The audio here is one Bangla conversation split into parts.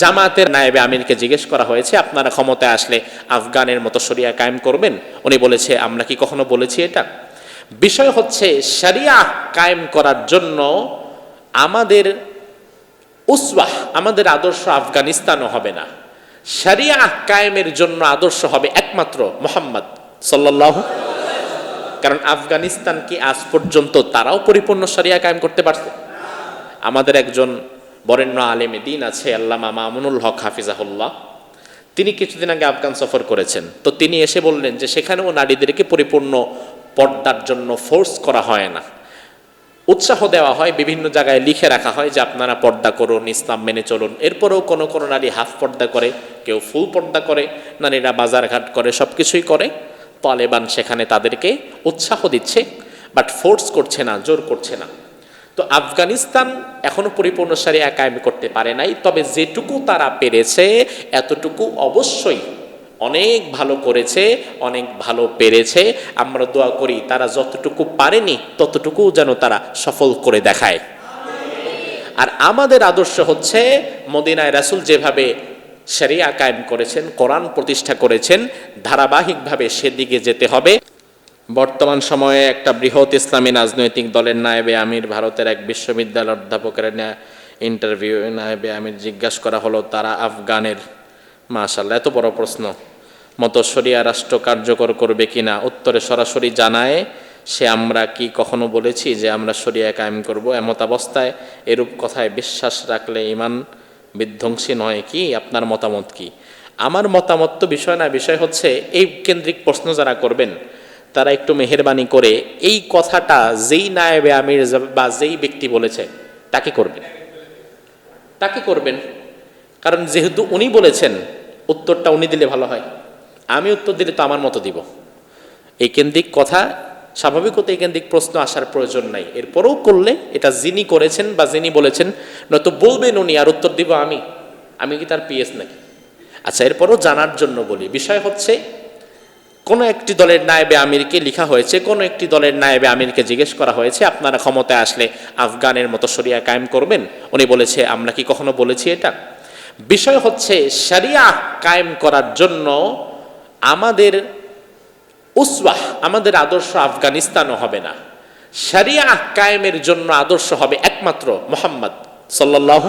জামাতের নায়েবে আমিরকে জিজ্ঞেস করা হয়েছে, আপনারা ক্ষমতায় আসলে আফগানের মতো শরিয়া কায়েম করবেন? উনি বলেছে, আমরা কি কখনো বলেছি এটা? বিষয় হচ্ছে, শরিয়া কায়েম করার জন্য আমাদের উসওয়াহ, আমাদের আদর্শ আফগানিস্তানও হবে না। শরিয়া কায়েমের জন্য আদর্শ হবে একমাত্র মোহাম্মদ সাল্লাহ কারণ আফগানিস্তান কি আজ পর্যন্ত তারাও পরিপূর্ণ শরিয়া কায়েম করতে পারছে? আমাদের একজন বরেণ্য আলেমে দিন আছে আল্লামা মামুনুল হক হাফিজাহুল্লাহ। তিনি কিছুদিন আগে আফগান সফর করেছেন। তো তিনি এসে বললেন যে সেখানেও নারীদেরকে পরিপূর্ণ পর্দার জন্য ফোর্স করা হয় না। উৎসাহ দেওয়া হয়, বিভিন্ন জায়গায় লিখে রাখা হয় যে আপনারা পর্দা করুন, ইসলাম মেনে চলুন। এরপরেও কোনো কোনো নারী হাফ পর্দা করে, কেউ ফুল পর্দা করে, নারীরা বাজারঘাট করে সব কিছুই করে। তালেবান সেখানে তাদেরকে উৎসাহ দিচ্ছে বাট ফোর্স করছে না, জোর করছে না। তো আফগানিস্তান এখনও পরিপূর্ণ সারিয়া কায়েম করতে পারে নাই, তবে যেটুকু তারা পেরেছে, এতটুকু অবশ্যই অনেক ভালো করেছে, অনেক ভালো পেরেছে। আমরা দোয়া করি তারা যতটুকু পারেনি, ততটুকু যেন তারা সফল করে দেখায়। আর আমাদের আদর্শ হচ্ছে মদিনায় রাসুল যেভাবে শরিয়া কায়েম করেছেন, কোরআন প্রতিষ্ঠা করেছেন, ধারাবাহিকভাবে সেদিকে যেতে হবে। বর্তমান সময়ে একটা বৃহৎ ইসলামী রাজনৈতিক দলের নায়েবে আমির, ভারতের এক বিশ্ববিদ্যালয়ের অধ্যাপকের ইন্টারভিউ নায়েবে আমির জিজ্ঞাসা করা হলো, তারা আফগানের? মাশাল্লাহ এত বড় প্রশ্ন। মতো শরিয়া রাষ্ট্র কার্যকর করবে কিনা? উত্তরে সরাসরি জানায়, সে আমরা কি কখনো বলেছি যে আমরা শরিয়া কায়েম করব? এমত অবস্থায় এরূপ কথায় বিশ্বাস রাখলে ইমান বিধ্বংসী নয় কি? আপনার মতামত কি? আমার মতামত তো বিষয় না, বিষয় হচ্ছে এই কেন্দ্রিক প্রশ্ন যারা করবেন তারা একটু মেহরবানি করে, এই কথাটা যেই নায়েবে আমির বা যেই ব্যক্তি বলেছে, তাকে করবেন। তাকে করবেন। কারণ যেহেতু উনি বলেছেন, উত্তরটা উনি দিলে ভালো হয়। আমি উত্তর দিলে তো আমার মতো দিব। এই কেন্দ্রিক কথা স্বাভাবিকত এই কেন্দ্রিক প্রশ্ন আসার প্রয়োজন নাই। এরপরেও করলে, এটা যিনি করেছেন বা যিনি বলেছেন, নয়তো বলবেন উনি, আর উত্তর দিব আমি? আমি কি তার পিএস নাকি? আচ্ছা এরপরও জানার জন্য বলি। বিষয় হচ্ছে কোনো একটি দলের নায়েবে আমিরকে লিখা হয়েছে, কোনো একটি দলের নায়েবে আমিরকে জিজ্ঞেস করা হয়েছে, আপনারা ক্ষমতায় আসলে আফগানের মতো শরিয়া কায়েম করবেন? উনি বলেছে, আমরা কি কখনো বলেছি এটা? বিষয় হচ্ছে, শরিয়া কায়েম করার জন্য আমাদের উসওয়াহ, আমাদের আদর্শ আফগানিস্তানও হবে না। শরিয়া কায়েমের জন্য আদর্শ হবে একমাত্র মোহাম্মদ সাল্লাহ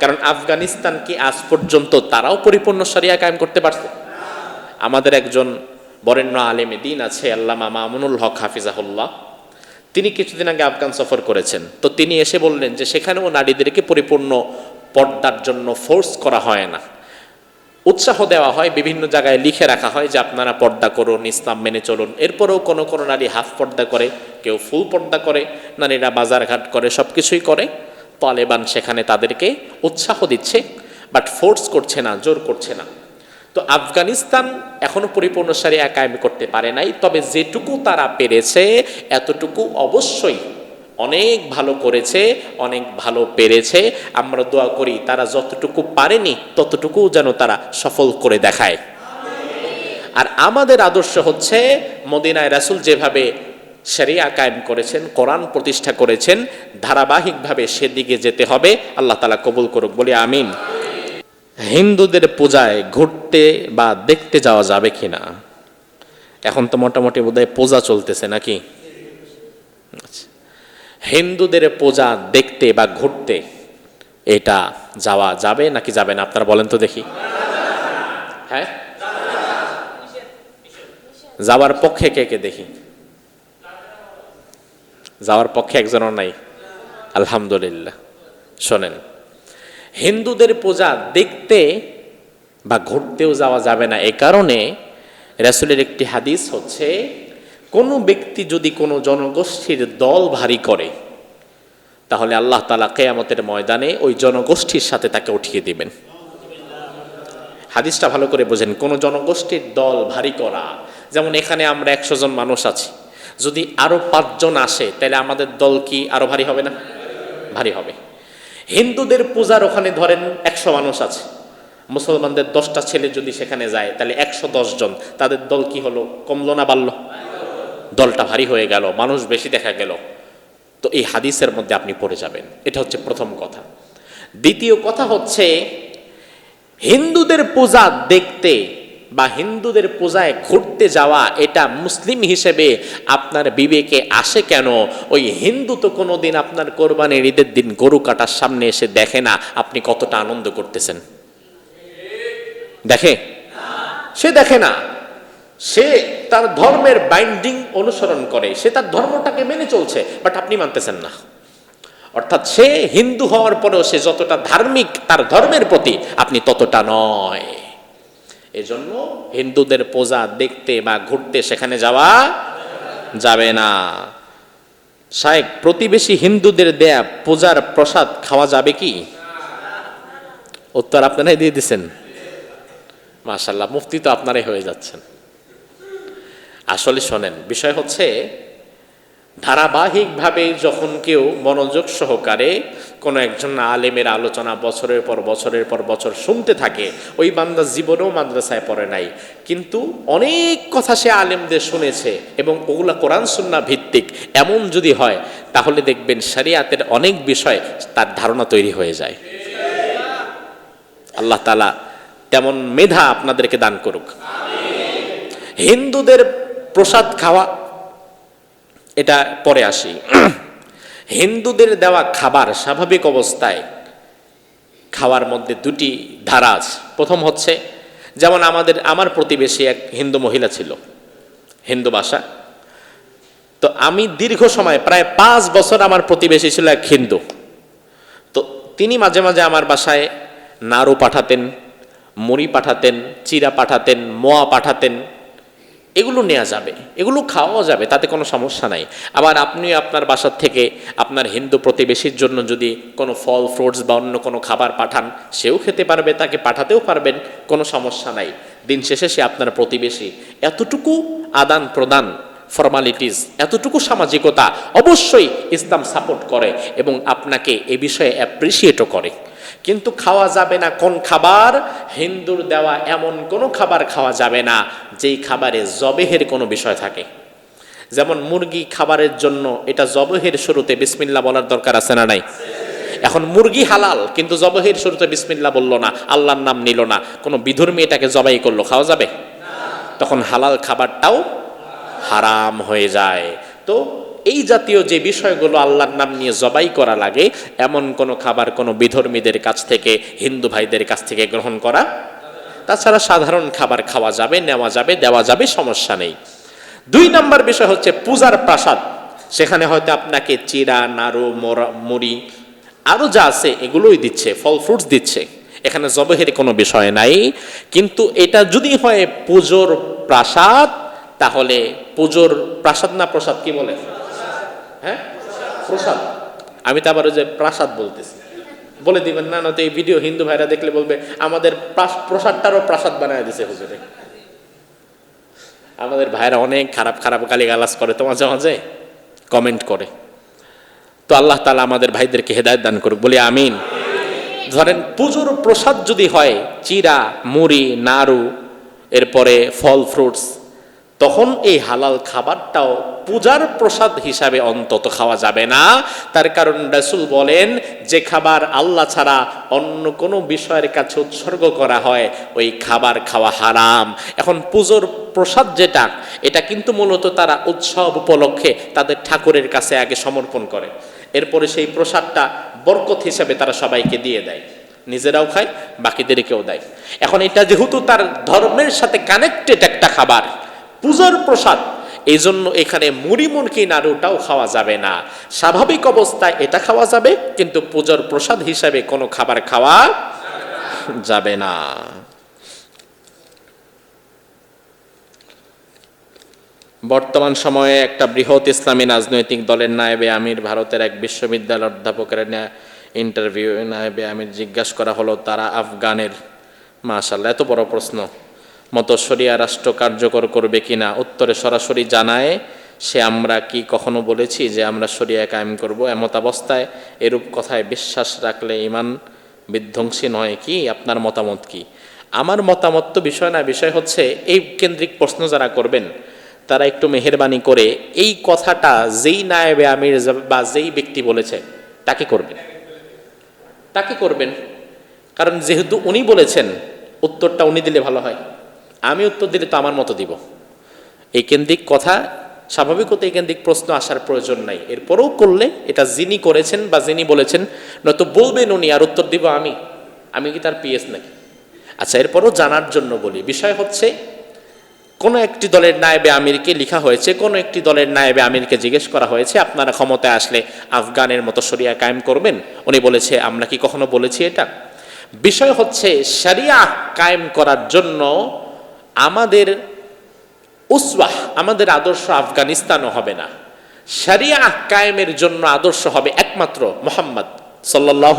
কারণ আফগানিস্তান কি আজ পর্যন্ত তারাও পরিপূর্ণ শরিয়া কায়েম করতে পারছে? আমাদের একজন বরেণ্য আলেমে দিন আছে, আল্লামা মামুনুল হক হাফিজাহুল্লাহ। তিনি কিছুদিন আগে আফগান সফর করেছেন। তো তিনি এসে বললেন যে সেখানেও নারীদেরকে পরিপূর্ণ পর্দার জন্য ফোর্স করা হয় না। উৎসাহ দেওয়া হয়, বিভিন্ন জায়গায় লিখে রাখা হয় যে আপনারা পর্দা করুন, ইসলাম মেনে চলুন। এরপরেও কোনো কোনো নারী হাফ পর্দা করে, কেউ ফুল পর্দা করে, নারীরা বাজারঘাট করে সব কিছুই করে। তালেবান সেখানে তাদেরকে উৎসাহ দিচ্ছে বাট ফোর্স করছে না, জোর করছে না। তো আফগানিস্তান এখনও পরিপূর্ণ সারিয়া কায়েম করতে পারে নাই, তবে যেটুকু তারা পেরেছে, এতটুকু অবশ্যই অনেক ভালো করেছে, অনেক ভালো পেরেছে। আমরা দোয়া করি তারা যতটুকু পারেনি ততটুকু যেন তারা সফল করে দেখায়। আর আমাদের আদর্শ হচ্ছে, মদিনায় রাসুল যেভাবে শরিয়া কায়েম করেছেন, কোরআন প্রতিষ্ঠা করেছেন, ধারাবাহিকভাবে সেদিকে যেতে হবে। আল্লাহ তালা কবুল করুক, বলে আমিন। হিন্দুদের পূজায় ঘুরতে বা দেখতে যাওয়া যাবে কিনা? এখন তো মোটামুটি বোধহয় পূজা চলতেছে নাকি? আচ্ছা। হিন্দুদের পূজা দেখতে বা ঘুরতে এটা যাওয়া যাবে নাকি যাবে না? আপনারা বলেন তো দেখি। হ্যাঁ? যাওয়ার পক্ষে কে কে দেখি? যাওয়ার পক্ষে একজনও নাই। আলহামদুলিল্লাহ। শোনেন। হিন্দুদের পূজা দেখতে বা ঘুরতেও যাওয়া যাবে না। এ কারণে রাসুলের একটি হাদিস হচ্ছে, কোনো ব্যক্তি যদি কোনো জনগোষ্ঠীর দল ভারী করে, তাহলে আল্লাহ তালা কেয়ামতের ময়দানে ওই জনগোষ্ঠীর সাথে তাকে উঠিয়ে দিবেন। হাদিসটা ভালো করে বোঝেন, কোনো জনগোষ্ঠীর দল ভারী করা, যেমন এখানে আমরা একশো জন মানুষ আছি, যদি আরও পাঁচজন আসে, তাহলে আমাদের দল কি আরও ভারী হবে না? ভারী হবে। হিন্দুদের পূজার ওখানে ধরেন একশো মানুষ আছে। মুসলমানদের দশটা ছেলে যদি সেখানে যায়, তাহলে একশো জন। তাদের দল কি হলো? কমলো না বাড়লো? দলটা ভারী হয়ে গেল, মানুষ বেশি দেখা গেল। তো এই হাদিসের মধ্যে আপনি পড়ে যাবেন। এটা হচ্ছে প্রথম কথা। দ্বিতীয় কথা হচ্ছে, হিন্দুদের পূজা দেখতে বা হিন্দুদের পূজায় ঘুরতে যাওয়া, এটা মুসলিম হিসেবে আপনার বিবেকে আসে কেন? ওই হিন্দু তো কোনোদিন আপনার কোরবানির ঈদের দিন গরু কাটার সামনে এসে দেখে না আপনি কতটা আনন্দ করতেছেন। দেখে? সে দেখে না। সে তার ধর্মের বাইন্ডিং অনুসরণ করে। সে তার ধর্মটাকে মেনে চলছে বাট আপনি মানতেছেন না। অর্থাৎ সে হিন্দু হওয়ার পরেও সে যতটা ধার্মিক তার ধর্মের প্রতি, আপনি ততটা নয়। এজন্য হিন্দুদের পূজা দেখতে বা ঘুরতে সেখানে যাওয়া যাবে না। শায়েক প্রতিবেশী হিন্দুদের দেয়া পূজার প্রসাদ খাওয়া যাবে কি? উত্তর আপনারাই দিয়ে দিচ্ছেন মাশাল্লাহ মুফতি তো আপনারাই হয়ে যাচ্ছেন। আসলে শোনেন, বিষয় হচ্ছে ধারাবাহিকভাবে যখন কেউ মনোযোগ সহকারে কোনো একজন আলেমের আলোচনা বছরের পর বছরের পর বছর শুনতে থাকে, ওই বান্দা জীবনেও মাদ্রাসায় পড়ে নাই। কিন্তু অনেক কথা সে আলেমদের শুনেছে এবং ওগুলা কোরআন সুন্না ভিত্তিক। এমন যদি হয়, তাহলে দেখবেন শরিয়াতের অনেক বিষয় তার ধারণা তৈরি হয়ে যায়। আল্লাহ তালা তেমন মেধা আপনাদেরকে দান করুক। হিন্দুদের প্রসাদ খাওয়া এটা পরে আসি। হিন্দুদের দেওয়া খাবার স্বাভাবিক অবস্থায় খাওয়ার মধ্যে দুটি ধারা আছে। প্রথম হচ্ছে, যেমন আমাদের, আমার প্রতিবেশী এক হিন্দু মহিলা ছিল, হিন্দু ভাষা। তো আমি দীর্ঘ সময়, প্রায় পাঁচ বছর আমার প্রতিবেশী ছিল এক হিন্দু। তো তিনি মাঝে মাঝে আমার বাসায় নাড়ু পাঠাতেন, মুড়ি পাঠাতেন চিরা পাঠাতেন, মোয়া পাঠাতেন। এগুলো নেওয়া যাবে, এগুলো খাওয়াও যাবে, তাতে কোনো সমস্যা নাই। আবার আপনি আপনার বাসার থেকে আপনার হিন্দু প্রতিবেশীর জন্য যদি কোনো ফল, ফ্রুটস বা অন্য কোনো খাবার পাঠান, সেও খেতে পারবে, তাকে পাঠাতেও পারবেন, কোনো সমস্যা নাই। দিন শেষে সে আপনার প্রতিবেশী। এতটুকু আদান প্রদান ফর্মালিটিস এতটুকু সামাজিকতা অবশ্যই ইসলাম সাপোর্ট করে এবং আপনাকে এ বিষয়ে অ্যাপ্রিসিয়েটও করে। কিন্তু খাওয়া যাবে না কোন খাবার? হিন্দুর দেওয়া এমন কোনো খাবার খাওয়া যাবে না, যেই খাবারে জবেহের কোনো বিষয় থাকে। যেমন মুরগি খাবারের জন্য এটা জবহের শুরুতে বিসমিল্লা বলার দরকার আছে না নাই? এখন মুরগি হালাল, কিন্তু জবহের শুরুতে বিসমিল্লা বলল না, আল্লাহর নাম নিল না, কোনো বিধর্মী এটাকে জবাই করল, খাওয়া যাবে? তখন হালাল খাবারটাও হারাম হয়ে যায়। তো এই জাতীয় যে বিষয়গুলো আল্লাহর নাম নিয়ে জবাই করা লাগে, এমন কোনো খাবার কোনো বিধর্মীদের কাছ থেকে, হিন্দু ভাইদের কাছ থেকে গ্রহণ করা? তাছাড়া সাধারণ খাবার খাওয়া যাবে, নেওয়া যাবে, দেওয়া যাবে, সমস্যা নেই। দুই নম্বর বিষয় হচ্ছে পূজার প্রাসাদ। সেখানে হয়তো আপনাকে চিরা নাড়ু মুড়ি আরও যা আছে এগুলোই দিচ্ছে, ফল ফ্রুটস দিচ্ছে। এখানে জবহের কোনো বিষয় নাই। কিন্তু এটা যদি হয় পুজোর প্রাসাদ, তাহলে পুজোর প্রাসাদ না প্রসাদ কি বলে? হ্যাঁ? প্রসাদ। আমি তো আবার ওই যে প্রাসাদ বলতেছি। বলে দিবেন না না তো এই ভিডিও হিন্দু ভাইরা দেখলে বলবে, আমাদের প্রাস- প্রসাদটারও প্রাসাদ বানায় দিছে হুজুরে। আমাদের ভাইরা অনেক খারাপ খারাপ গালি গালাজ করে তো মাঝে মাঝে কমেন্ট করে। তো আল্লাহ তালা আমাদের ভাইদেরকে হেদায়ত দান করুক। বলি আমিন। ধরেন পুজোর প্রসাদ যদি হয়, চিরা, মুড়ি, নাড়ু, এরপরে ফল, ফ্রুটস তখন এই হালাল খাবারটাও পূজার প্রসাদ হিসাবে অন্তত খাওয়া যাবে না। তার কারণ রাসূল বলেন, যে খাবার আল্লাহ ছাড়া অন্য কোনো বিষয়ের কাছে উৎসর্গ করা হয়, ওই খাবার খাওয়া হারাম। এখন পুজোর প্রসাদ যেটা, এটা কিন্তু মূলত তারা উৎসব উপলক্ষে তাদের ঠাকুরের কাছে আগে সমর্পণ করে। এরপরে সেই প্রসাদটা বরকত হিসাবে তারা সবাইকে দিয়ে দেয়। নিজেরাও খায়, বাকিদেরকেও দেয়। এখন এটা যেহেতু তার ধর্মের সাথে কানেক্টেড একটা খাবার পূজার প্রসাদ। এই জন্য এখানে মুড়ি মুরগি নাড়ুটাও খাওয়া যাবে না। স্বাভাবিক অবস্থায় এটা খাওয়া যাবে, কিন্তু পূজার প্রসাদ হিসাবে কোনো খাবার খাওয়া যাবে না। বর্তমান সময়ে একটা বৃহৎ ইসলামী রাজনৈতিক দলের নায়েবে আমির, ভারতের এক বিশ্ববিদ্যালয়ের অধ্যাপকের ইন্টারভিউ নায়েবে আমির জিজ্ঞাসা করা হলো, তারা আফগানের? মাশাল্লাহ এত বড় প্রশ্ন। মতো শরিয়া রাষ্ট্র কার্যকর করবে কিনা উত্তরে সরাসরি জানায়, সে আমরা কি কখনো বলেছি যে আমরা শরিয়া কায়েম করব? এমত অবস্থায় এরূপ কথায় বিশ্বাস রাখলে ইমান বিধ্বংসী নয় কি? আপনার মতামত কি? আমার মতামত তো বিষয় না, বিষয় হচ্ছে এই কেন্দ্রিক প্রশ্ন যারা করবেন, তারা একটু মেহরবানি করে এই কথাটা যেই নায়েবে আমির বা যেই ব্যক্তি বলেছে, তাকে করবেন। তাকে করবেন। কারণ যেহেতু উনি বলেছেন, উত্তরটা উনি দিলে ভালো হয়। আমি উত্তর দিলে তো আমার মতো দিব। এই কেন্দ্রিক কথা স্বাভাবিকত এই কেন্দ্রিক প্রশ্ন আসার প্রয়োজন নাই। এরপরেও করলে এটা যিনি করেছেন বা যিনি বলেছেন, নয়তো বলবেন উনি, আর উত্তর দিব আমি। আমি কি তার পিএস নাকি? আচ্ছা এরপরও জানার জন্য বলি, বিষয় হচ্ছে, কোনো একটি দলের নায়েবে আমিরকে লেখা হয়েছে, কোনো একটি দলের নায়েবে আমিরকে জিজ্ঞেস করা হয়েছে, আপনারা ক্ষমতায় আসলে আফগানের মতো শরিয়া কায়েম করবেন? উনি বলেছে, আমরা কি কখনো বলেছি এটা? বিষয় হচ্ছে, শরিয়া কায়েম করার জন্য আমাদের উসওয়াহ, আমাদের আদর্শ আফগানিস্তানও হবে না। শরিয়া কায়েমের জন্য আদর্শ হবে একমাত্র মোহাম্মদ সাল্লাহ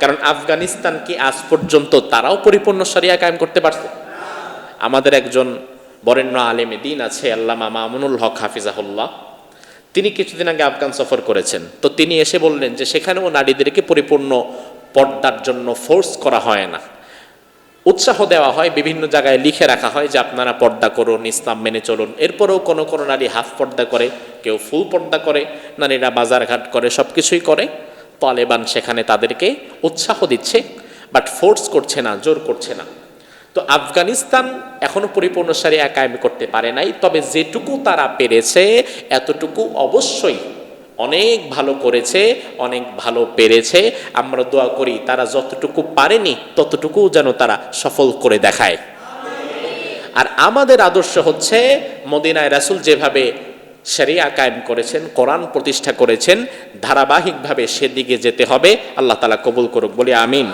কারণ আফগানিস্তান কি আজ পর্যন্ত তারাও পরিপূর্ণ শরিয়া কায়েম করতে পারছে? আমাদের একজন বরেণ্য আলেমে দিন আছে, আল্লামা মামুনুল হক হাফিজাহুল্লাহ। তিনি কিছুদিন আগে আফগান সফর করেছেন। তো তিনি এসে বললেন যে সেখানেও নারীদেরকে পরিপূর্ণ পর্দার জন্য ফোর্স করা হয় না। উৎসাহ দেওয়া হয়, বিভিন্ন জায়গায় লিখে রাখা হয় যে আপনারা পর্দা করুন, ইসলাম মেনে চলুন। এরপরেও কোনো কোনো নারী হাফ পর্দা করে, কেউ ফুল পর্দা করে, নারীরা বাজারঘাট করে সব কিছুই করে। তালেবান সেখানে তাদেরকে উৎসাহ দিচ্ছে বাট ফোর্স করছে না, জোর করছে না। তো আফগানিস্তান এখনও পরিপূর্ণ সারিয়া কায়েম করতে পারে নাই, তবে যেটুকু তারা পেরেছে, এতটুকু অবশ্যই অনেক ভালো করেছে, অনেক ভালো পেরেছে। আমরা দোয়া করি তারা যতটুকু পারেনি, ততটুকু যেন তারা সফল করে দেখায়। আর আমাদের আদর্শ হচ্ছে, মদিনায় রাসুল যেভাবে শরিয়া কায়েম করেছেন, কোরআন প্রতিষ্ঠা করেছেন, ধারাবাহিকভাবে সেদিকে যেতে হবে। আল্লাহ তালা কবুল করুক, বলে আমিন।